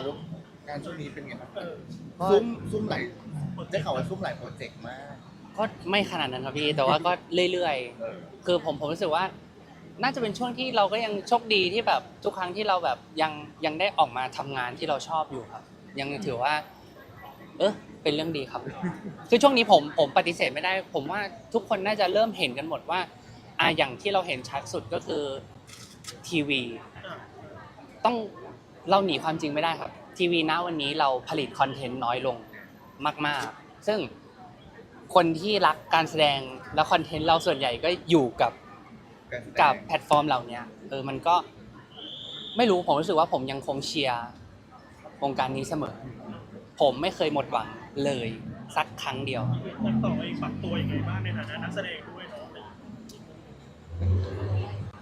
อลูกงานช่วงนี้เป็นไงบ้างเออก็ซุ่มซุ่มไหลได้ข่าวว่าซุ่มไหลโปรเจกต์มากก็ไม่ขนาดนั้นครับพี่แต่ว่าก็เรื่อยเออๆ คือผมผมรู้สึกว่า น่าจะเป็นช่วงที่เราก็ยังโชคดีที่แบบทุกครั้งที่เราแบบยังยังได้ออกมาทำงานที่เราชอบอยู่ครับ ยังถือว่า เออเป็นเรื่องดีครับ คือช่วงนี้ผมผมปฏิเสธไม่ได้ ผมว่าทุกคนน่าจะเริ่มเห็นกันหมดว่าอะอย่างที่เราเห็นชัดสุดก็คือทีวีอะต้อง เราหนีความจริงไม่ได้ครับ ทีวีณวันนี้เราผลิตคอนเทนต์น้อยลงมาก ๆ ซึ่งคนที่รักการแสดงและคอนเทนต์เราส่วนใหญ่ก็อยู่กับการแสดงกับแพลตฟอร์มเหล่าเนี้ยเออมันก็ไม่รู้ผมรู้สึกว่าผมยังคงเชียร์วงการนี้เสมอ ผมไม่เคยหมดหวังเลยสักครั้งเดียวตัดต่อเองปรับตัวยังไงบ้างในฐานะนักแสดงด้วยเนาะ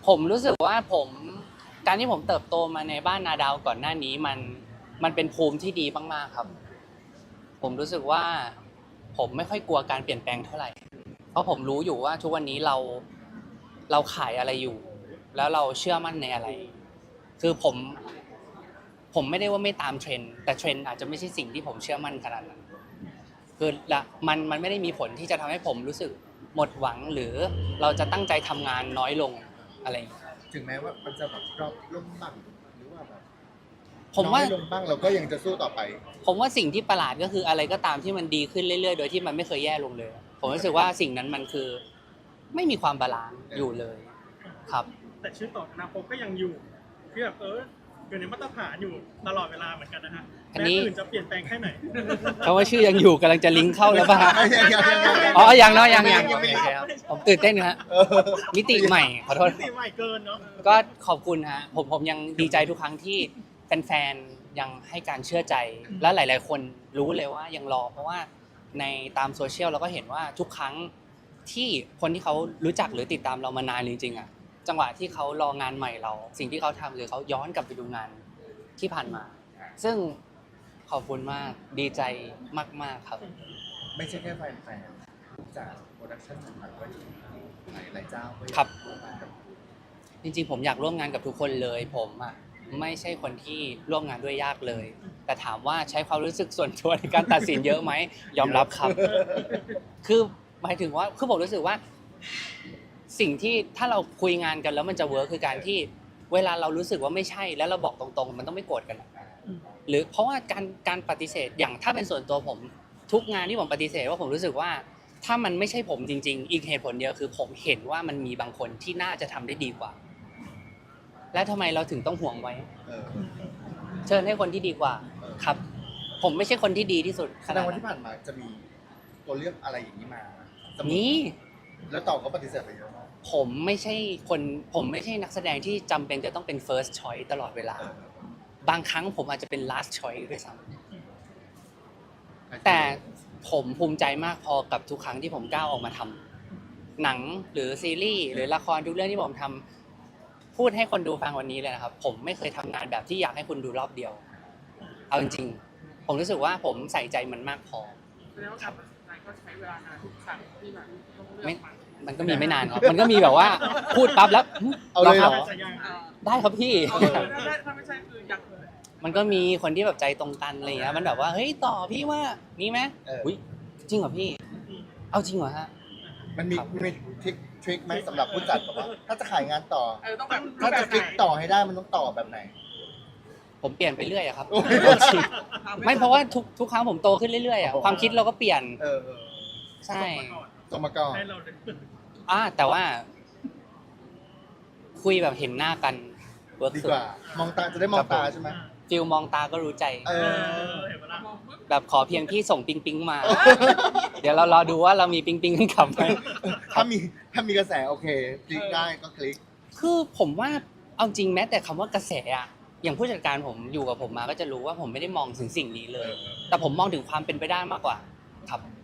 ผมรู้สึกว่าผม การที่ผมเติบโตมาในบ้านนาดาวก่อนหน้านี้มันมันเป็นภูมิที่ดีมากๆครับ ผมรู้สึกว่า ผมไม่ค่อยกลัวการเปลี่ยนแปลงเท่าไหร่ เพราะผมรู้อยู่ว่าทุกวันนี้เราเราขายอะไรอยู่ แล้วเราเชื่อมั่นในอะไร คือผมผมไม่ได้ว่าไม่ตามเทรนด์แต่เทรนด์อาจจะไม่ใช่สิ่งที่ผมเชื่อมั่นขนาดนั้นคือละมันมันไม่ได้มีผลที่จะทำให้ผมรู้สึกหมดหวังหรือเราจะตั้งใจทำงานน้อยลงอะไรอย่างเงี้ย ถึงแม้ว่ามันจะแบบดรอปลงบ้างหรือว่าแบบผมว่า น้อยลงบ้างเราก็ยังจะสู้ต่อไป ผมว่าสิ่งที่ประหลาดก็คืออะไรก็ตามที่มันดีขึ้นเรื่อยๆ โดยที่มันไม่เคยแย่ลงเลย ผมรู้สึกว่าสิ่งนั้นมันคือ ไม่มีความบาลานซ์อยู่เลย ครับ แต่ชื่อต่ออนาคตก็ยังอยู่คือแบบเออ อยู่ในมาตรฐานอยู่ตลอดเวลาเหมือนกันนะฮะอันแม้นี้ อื่นจะเปลี่ยนแปลงแค่ไหนเพราะว่าชื่อยังอยู่กำลังจะลิงก์เข้าแล้วป่ะฮะยังยังยังยังยังอ๋อยังเนาะยังยังยังไม่โอเคยังครับ ผมตื่นเต้นฮะเออมิติใหม่ขอโทษ สีใหม่เกินเนาะก็ขอบคุณฮะผมผมยังดีใจทุกครั้งที่แฟนๆยังให้การเชื่อใจ และหลาย ๆ คนรู้เลยว่ายังรอ เพราะว่าในตามโซเชียลเราก็เห็นว่าทุกครั้งที่คนที่เขารู้จักหรือติดตามเรามานานจริงๆอะ จังหวะที่เขารองานใหม่เรา สิ่งที่เขาทำคือเขาย้อนกลับไปดูงานที่ผ่านมา ซึ่งขอบคุณมากดีใจมาก ๆ ครับ ไม่ใช่แค่แฟนแฟนจากโปรดักชั่นต่างๆก็หลายหลายเจ้าก็ครับวมกันกับจริงๆ ผมอยากร่วมงานกับทุกคนเลย ผมอะไม่ใช่คนที่ร่วมงานด้วยยากเลย แต่ถามว่าใช้ความรู้สึกส่วนตัวในการตัดสินเยอะไหมยอมรับครับ คือหมายถึงว่าคือผมรู้สึกว่า สิ่งที่ถ้าเราคุยงานกันแล้วมันจะเวิร์คคือการที่เวลาเรารู้สึกว่าไม่ใช่แล้วเราบอกตรงๆ มันต้องไม่โกรธกันหรอกหรือเพราะว่าการการปฏิเสธอย่างถ้าเป็นส่วนตัวผม ทุกงานที่ผมปฏิเสธว่าผมรู้สึกว่าถ้ามันไม่ใช่ผมจริง ๆ อีกเหตุผลเดียวคือผมเห็นว่ามันมีบางคนที่น่าจะทำได้ดีกว่า และทำไมเราถึงต้องห่วงไว้ เออ เชิญให้คนที่ดีกว่าเออ ครับ ผมไม่ใช่คนที่ดีที่สุดแสดงว่าที่ผ่านมาจะมีตัวเลือกอะไรอย่างนี้มาเสมอนี่แล้วต่อก็ปฏิเสธไปเยอะมาก ผมไม่ใช่คนผมไม่ใช่นักแสดงที่จำเป็นจะต้องเป็น first choice ตลอดเวลาเออบางครั้งผมอาจจะเป็น last choice ด้วยซ้ำแต่ผมภูมิใจมากพอกับทุกครั้งที่ผมก้าวออกมาทำหนังหรือซีรีส์หรือละครทุกเรื่องที่ผมทำพูดให้คนดูฟังวันนี้เลยนะครับ ผมไม่เคยทำงานแบบที่อยากให้คุณดูรอบเดียว เอาจริงๆผมรู้สึกว่าผมใส่ใจมันมากพอแสดงว่าการตัดสินใจ ก็ใช้เวลานานทุกครั้งที่แบบต้องเลือกไม่มันมันก็มีไม่นานครับ มันก็มีแบบว่าพูดปั๊บแล้วหึเอาเลยเหรอครับจะยังอ่าได้ครับพี่ เอาเลยถ้าได้ถ้าไม่ใช่คือยังเลยมันก็มีคนที่แบบใจตรงกันอะไรอย่างเงี้ย มันแบบว่า เฮ้ย ต่อพี่ว่านี่ไหมเอออุ้ยจริงเหรอพี่ เอาจริงเหรอฮะ มันมีครับมีทริคทริคไหมสำหรับผู้จัดแบบว่าถ้าจะขายงานต่อ เออต้องแบบถ้าจะแบบคลิกต่อให้ได้มันต้องต่อแบบไหน ผมเปลี่ยนไปเรื่อยอะครับโอ้ยจริง ไม่เพราะว่าทุกทุกครั้งผมโตขึ้นเรื่อยๆอะโอ้โหความคิดเราก็เปลี่ยนเออเออใช่สมก่อนให้เราเลยอ่าแต่ว่า คุยแบบเห็นหน้ากันเวิร์กดีสุกดว่ามองตาจะได้มองตาใช่ไหมฟิลมองตาก็รู้ใจ เอเอออเห็นปะล่ะมองปุ๊บแบบขอเพียงพี่ส่งปิงปิงมา เดี๋ยวเรารอดูว่าเรามีปิงปิงกันกลับไหมถ้ามีถ้ามีกระแสโอเค คลิกได้ก็คลิก คือผมว่าเอาจริงแม้แต่คำว่ากระแสอะ อย่างผู้จัดการผมอยู่กับผมมาก็จะรู้ว่าผมไม่ได้มองถึงสิ่งนี้เลย แต่ผมมองถึงความเป็นไปได้มากกว่า ครับอ